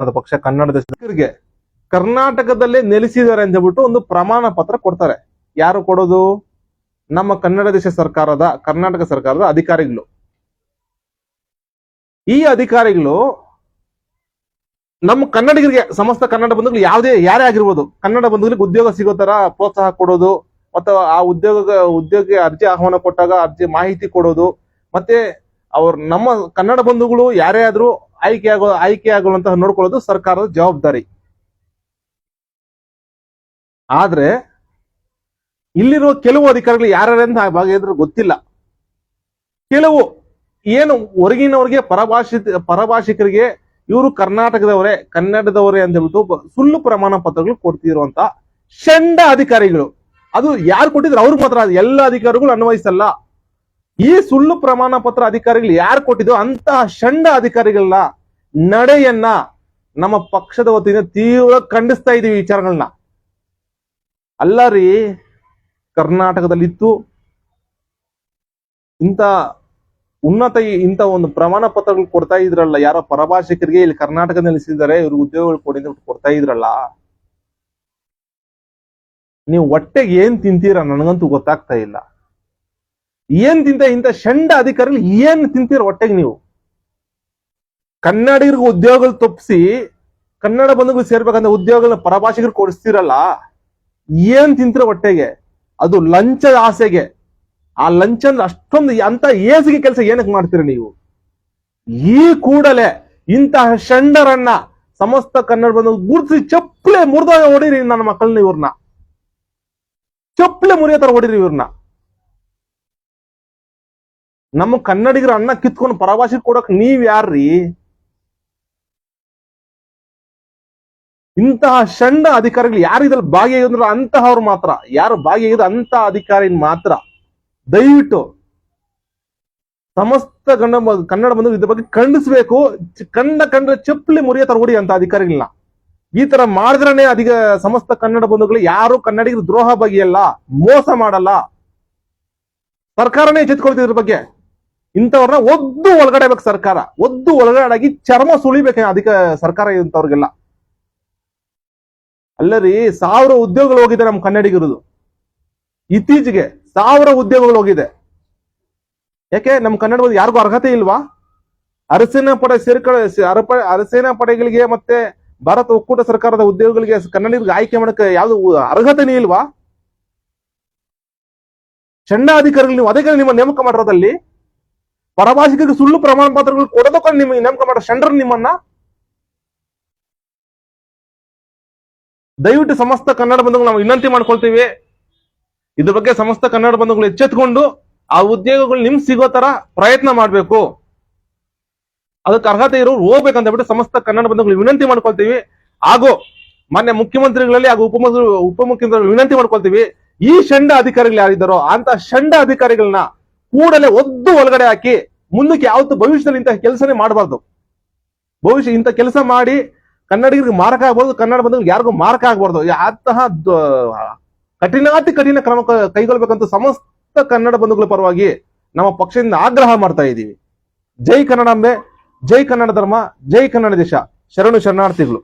ಪಕ್ಷ ಕನ್ನಡ ದೇಶಕ್ಕೆ ಕರ್ನಾಟಕದಲ್ಲೇ ನೆಲೆಸಿದ್ದಾರೆ ಅಂತ ಹೇಳ್ಬಿಟ್ಟು ಒಂದು ಪ್ರಮಾಣ ಪತ್ರ ಕೊಡ್ತಾರೆ. ಯಾರು ಕೊಡೋದು? ನಮ್ಮ ಕನ್ನಡ ದೇಶ ಸರ್ಕಾರದ, ಕರ್ನಾಟಕ ಸರ್ಕಾರದ ಅಧಿಕಾರಿಗಳು. ಈ ಅಧಿಕಾರಿಗಳು ನಮ್ಮ ಕನ್ನಡಿಗರಿಗೆ, ಸಮಸ್ತ ಕನ್ನಡ ಬಂಧುಗಳು ಯಾವುದೇ, ಯಾರೇ ಆಗಿರ್ಬೋದು, ಕನ್ನಡ ಬಂಧುಗಳಿಗೆ ಉದ್ಯೋಗ ಸಿಗೋ ತರ ಪ್ರೋತ್ಸಾಹ ಕೊಡೋದು, ಮತ್ತು ಆ ಉದ್ಯೋಗ ಉದ್ಯೋಗಕ್ಕೆ ಅರ್ಜಿ ಆಹ್ವಾನ ಕೊಟ್ಟಾಗ ಅರ್ಜಿ ಮಾಹಿತಿ ಕೊಡೋದು, ಮತ್ತೆ ಅವ್ರ ನಮ್ಮ ಕನ್ನಡ ಬಂಧುಗಳು ಯಾರೇ ಆದ್ರೂ ಆಯ್ಕೆ ಆಗೋ, ಆಯ್ಕೆ ಆಗುವಂತಹ ನೋಡ್ಕೊಳ್ಳೋದು ಸರ್ಕಾರದ ಜವಾಬ್ದಾರಿ. ಆದ್ರೆ, ಇಲ್ಲಿರುವ ಕೆಲವು ಅಧಿಕಾರಿಗಳು ಯಾರ್ಯಾರಂತ ಭಾಗಿದ್ರು ಗೊತ್ತಿಲ್ಲ. ಕೆಲವು ಏನು ಹೊರಗಿನವರಿಗೆ, ಪರಭಾಷಿತ, ಪರಭಾಷಿಕರಿಗೆ, ಇವರು ಕರ್ನಾಟಕದವರೇ, ಕನ್ನಡದವರೇ ಅಂತ ಹೇಳ್ಬಿಟ್ಟು ಸುಳ್ಳು ಪ್ರಮಾಣ ಪತ್ರಗಳು ಕೊಡ್ತಿರುವಂತ ಷಂಡ ಅಧಿಕಾರಿಗಳು. ಅದು ಯಾರು ಕೊಟ್ಟಿದ್ರು ಅವ್ರಿಗೆ ಮಾತ್ರ ಎಲ್ಲ ಅಧಿಕಾರಿಗಳು ಅನ್ವಯಿಸಲ್ಲ. ಈ ಸುಳ್ಳು ಪ್ರಮಾಣ ಪತ್ರ ಅಧಿಕಾರಿಗಳು ಯಾರು ಕೊಟ್ಟಿದ್ರು ಅಂತಹ ಷಂಡ ಅಧಿಕಾರಿಗಳನ್ನ ನಡೆಯನ್ನ ನಮ್ಮ ಪಕ್ಷದ ವತಿಯಿಂದ ತೀವ್ರ ಖಂಡಿಸ್ತಾ ಇದೀವಿ ವಿಚಾರಗಳನ್ನ. ಅಲ್ಲ ರೀ, ಕರ್ನಾಟಕದಲ್ಲಿತ್ತು. ಇಂಥ ಉನ್ನತ ಇಂಥ ಒಂದು ಪ್ರಮಾಣ ಪತ್ರಗಳು ಕೊಡ್ತಾ ಇದ್ರಲ್ಲ, ಯಾರೋ ಪರಭಾಷಿಕರಿಗೆ ಇಲ್ಲಿ ಕರ್ನಾಟಕ ನೆಲೆಸಿದ್ದಾರೆ ಇವ್ರು ಉದ್ಯೋಗಗಳು ಕೊಡಿ ಕೊಡ್ತಾ ಇದ್ರಲ್ಲ. ನೀವು ಹೊಟ್ಟೆಗೆ ಏನ್ ತಿಂತೀರಾ ನನಗಂತೂ ಗೊತ್ತಾಗ್ತಾ ಇಲ್ಲ. ಏನ್ ತಿಂತ ಇಂಥ ಷಂಡ ಅಧಿಕಾರಿಗಳು ಏನ್ ತಿಂತೀರ ಹೊಟ್ಟೆಗೆ ನೀವು? ಕನ್ನಡಿಗರಿಗೆ ಉದ್ಯೋಗ ತಪ್ಪಿಸಿ ಕನ್ನಡ ಬಂಧುಗಳು ಸೇರ್ಬೇಕಂತ ಉದ್ಯೋಗಗಳನ್ನ ಪರಭಾಷೆಗರು ಕೊಡಿಸ್ತಿರಲ್ಲ, ಏನ್ ತಿಂತೀರ ಹೊಟ್ಟೆಗೆ, ಅದು ಲಂಚದ ಆಸೆಗೆ. ಆ ಲಂಚ ಅಂದ್ರೆ ಅಷ್ಟೊಂದು ಅಂತ ಏಸಿಗೆ ಕೆಲಸ ಏನಕ್ಕೆ ಮಾಡ್ತೀರ ನೀವು? ಈ ಕೂಡಲೇ ಇಂತಹ ಷಂಡರನ್ನ ಸಮಸ್ತ ಕನ್ನಡ ಬಂದು ಗುರುತಿಸಿ ಚಪ್ಪಲೆ ಮುರಿದಾಗ ಹೊಡೀರಿ ನನ್ನ ಮಕ್ಕಳನ್ನ ಇವ್ರನ್ನ. ಚಪ್ಪಲೆ ಮುರಿಯೋ ತರ ಹೊಡೀರಿ ಇವ್ರನ್ನ. ನಮ್ಮ ಕನ್ನಡಿಗರ ಅನ್ನ ಕಿತ್ಕೊಂಡು ಪರಭಾಷೆ ಕೊಡಕ್ ನೀವ್ ಯಾರ್ರೀ ಇಂತಹ ಷಂಡ ಅಧಿಕಾರಿಗಳು ಯಾರು ಇದ್ರಲ್ಲಿ ಭಾಗಿಯಾಗಿದ್ರು ಅಂತಹವ್ರು ಮಾತ್ರ. ಯಾರು ಭಾಗಿಯಾಗಿದ್ರು ಅಂತ ಅಧಿಕಾರಿ ಮಾತ್ರ. ದಯವಿಟ್ಟು ಸಮಸ್ತ ಕನ್ನಡ ಕನ್ನಡ ಬಂಧು ಇದ್ರ ಬಗ್ಗೆ ಖಂಡಿಸ್ಬೇಕು. ಕಂಡ ಕಂಡ್ರೆ ಚಪ್ಪಲಿ ಮುರಿಯ ತರಗೊಡಿ ಅಂತ ಅಧಿಕಾರಿಗಳನ್ನ ಈ ತರ ಮಾಡಿದ್ರನೆ ಅಧಿಕ ಸಮಸ್ತ ಕನ್ನಡ ಬಂಧುಗಳು ಯಾರು ಕನ್ನಡಿಗರು ದ್ರೋಹ ಬಗೆಯಲ್ಲ ಮೋಸ ಮಾಡಲ್ಲ. ಸರ್ಕಾರನೇ ಎಚ್ಚೆತ್ಕೊಳ್ತಿದ್ರ ಬಗ್ಗೆ. ಇಂಥವ್ರನ್ನ ಒದ್ದು ಒಳಗಡೆ ಬೇಕು ಸರ್ಕಾರ. ಒದ್ದು ಒಳಗಡೆ ಚರ್ಮ ಸುಳಿಬೇಕು ಅಧಿಕ, ಸರ್ಕಾರ ಇಂಥವ್ರಿಗೆಲ್ಲ. ಅಲ್ಲರಿ, ಸಾವಿರ ಉದ್ಯೋಗಗಳು ಹೋಗಿದೆ ನಮ್ಮ ಕನ್ನಡಿಗರದು. ಇತ್ತೀಚೆಗೆ ಸಾವಿರ ಉದ್ಯೋಗಗಳು ಹೋಗಿದೆ. ಯಾಕೆ ನಮ್ಮ ಕನ್ನಡ ಯಾರಿಗೂ ಅರ್ಹತೆ ಇಲ್ವಾ? ಅರಸೇನಾ ಪಡೆ ಸೇರ್ಕ ಅರಸೇನಾ ಪಡೆಗಳಿಗೆ ಮತ್ತೆ ಭಾರತ ಒಕ್ಕೂಟ ಸರ್ಕಾರದ ಉದ್ಯೋಗಗಳಿಗೆ ಕನ್ನಡಿಗರಿಗೆ ಆಯ್ಕೆ ಮಾಡಕ್ಕೆ ಯಾವ್ದು ಅರ್ಹತೆನೇ ಇಲ್ವಾ? ಚಂಡ ಅಧಿಕಾರಿಗಳು ನೀವು ಅದಕ್ಕೆ ನಿಮ್ಮ ನೇಮಕ ಮಾಡಿರೋದಲ್ಲಿ, ಪರಭಾಷಿಕರಿಗೆ ಸುಳ್ಳು ಪ್ರಮಾಣ ಪತ್ರಗಳು ಕೊಡೋದಕ್ಕೆ ನಿಮಗೆ ನೇಮಕ ಮಾಡೋ ಚಂಡ್ರ ನಿಮ್ಮನ್ನ ದಯವಿಟ್ಟು ಸಮಸ್ತ ಕನ್ನಡ ಬಂಧುಗಳು ನಾವು ವಿನಂತಿ ಮಾಡ್ಕೊಳ್ತೀವಿ. ಇದ್ರ ಬಗ್ಗೆ ಸಮಸ್ತ ಕನ್ನಡ ಬಂಧುಗಳು ಎಚ್ಚೆತ್ಕೊಂಡು ಆ ಉದ್ಯೋಗಗಳು ನಿಮ್ ಸಿಗೋ ತರ ಪ್ರಯತ್ನ ಮಾಡ್ಬೇಕು. ಅದಕ್ಕೆ ಅರ್ಹತೆ ಇರೋರು ಹೋಗ್ಬೇಕಂತ ಬಿಟ್ಟು ಸಮಸ್ತ ಕನ್ನಡ ಬಂಧುಗಳು ವಿನಂತಿ ಮಾಡ್ಕೊಳ್ತೀವಿ. ಹಾಗೂ ಮಾನ್ಯ ಮುಖ್ಯಮಂತ್ರಿಗಳಲ್ಲಿ ಹಾಗೂ ಉಪಮುಖ್ಯ ಉಪಮುಖ್ಯಮಂತ್ರಿಗಳು ವಿನಂತಿ ಮಾಡ್ಕೊಳ್ತೀವಿ. ಈ ಷಂಡ ಅಧಿಕಾರಿಗಳು ಯಾರಿದ್ದಾರೋ ಅಂತ ಷಂಡ ಅಧಿಕಾರಿಗಳನ್ನ ಕೂಡಲೇ ಒದ್ದು ಒಳಗಡೆ ಹಾಕಿ ಮುಂದಕ್ಕೆ ಯಾವತ್ತು ಭವಿಷ್ಯದಲ್ಲಿ ಇಂತಹ ಕೆಲಸನೇ ಮಾಡಬಾರ್ದು. ಭವಿಷ್ಯ ಇಂಥ ಕೆಲಸ ಮಾಡಿ ಕನ್ನಡಿಗರಿಗೆ ಮಾರಕ ಆಗ್ಬಾರ್ದು, ಕನ್ನಡ ಬಂಧುಗಳಿಗೆ ಯಾರಿಗೂ ಮಾರಕ ಆಗ್ಬಾರ್ದು. ಅಂತಹ ಕಠಿಣಾತಿ ಕಠಿಣ ಕ್ರಮ ಕೈಗೊಳ್ಳಬೇಕಂತ ಸಮಸ್ತ ಕನ್ನಡ ಬಂಧುಗಳ ಪರವಾಗಿ ನಮ್ಮ ಪಕ್ಷದಿಂದ ಆಗ್ರಹ ಮಾಡ್ತಾ ಇದ್ದೀವಿ. ಜೈ ಕನ್ನಡಾಂಬೆ ಜೈ ಕನ್ನಡ ಧರ್ಮ, ಜೈ ಕನ್ನಡ ದೇಶ. ಶರಣು ಶರಣಾರ್ಥಿಗಳು.